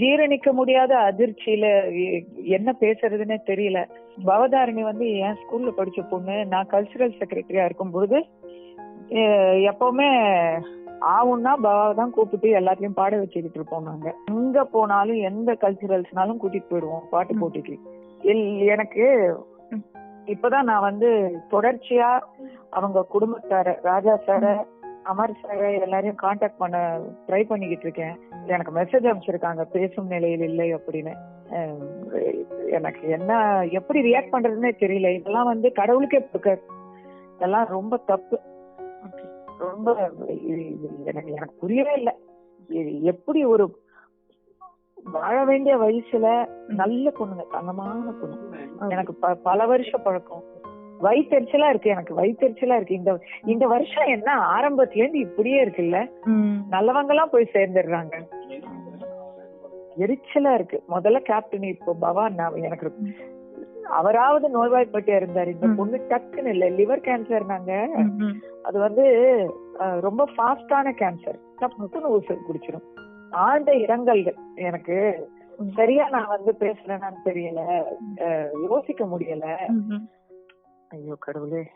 ஜீரணிக்க முடியாத அதிர்ச்சியில என்ன பேசுறதுன்னே தெரியல. பவதாரணி வந்து என் ஸ்கூல்ல படிச்ச பொண்ணு நான் கல்ச்சுரல் செக்ரட்டரியா இருக்கும் பொழுது எப்பவுமே ஆவுன்னா பவாவை தான் கூப்பிட்டு எல்லாத்தையும் பாட வச்சுக்கிட்டு இருப்போம் நாங்க. எங்க போனாலும் எந்த கல்ச்சுரல்ஸ்னாலும் கூட்டிட்டு போயிடுவோம் பாட்டு போட்டிக்கு. எனக்கு இப்பதான் நான் வந்து தொடர்ச்சியா அவங்க குடும்பத்தார ராஜா சார அமர் சார எல்லாரையும் காண்டாக்ட் பண்ண ட்ரை பண்ணிக்கிட்டு இருக்கேன். எனக்கு மெசேஜ் அனுப்பிச்சிருக்காங்க. பேசும் நிலையில் இல்லை அப்படின்னு. எனக்கு என்ன எப்படி ரியாக்ட் பண்றதுன்னே தெரியல. இதெல்லாம் வந்து கடவுளுக்கே கொடுக்க இதெல்லாம் ரொம்ப தப்பு. ரொம்ப எனக்கு எனக்கு புரியவே இல்லை. எப்படி ஒரு வாழ வேண்டிய வயசுல நல்ல பொண்ணுங்க தங்கமான பொண்ணு. எனக்கு பல வருஷ பழக்கம். வயிற்றுச்சலா இருக்கு எனக்கு வயிற்றுச்சலா இருக்கு. இந்த இந்த வருஷம் என்ன ஆரம்பத்துல இருந்து இப்படியே இருக்குல்ல நல்லவங்க எல்லாம் போய் சேர்ந்துடுறாங்க. எரிச்சலா இருக்கு. முதல்ல கேப்டன் இப்போ பவான் எனக்கு அவராவது நோய்வாய்ப்பட்டு இருந்தாரு. இந்த. பொண்ணு டக்குன்னு இல்ல லிவர் கேன்சர்னாங்க அது வந்து ரொம்ப ஃபாஸ்டான கேன்சர் டப்புன்னு ஊசி குடிச்சிடும் ஆழ்ந்த இரங்கல்கள் எனக்கு. சரியா நான் வந்து பேசுறேன்னு தெரியல. யோசிக்க முடியல. Ay, yo, Carole,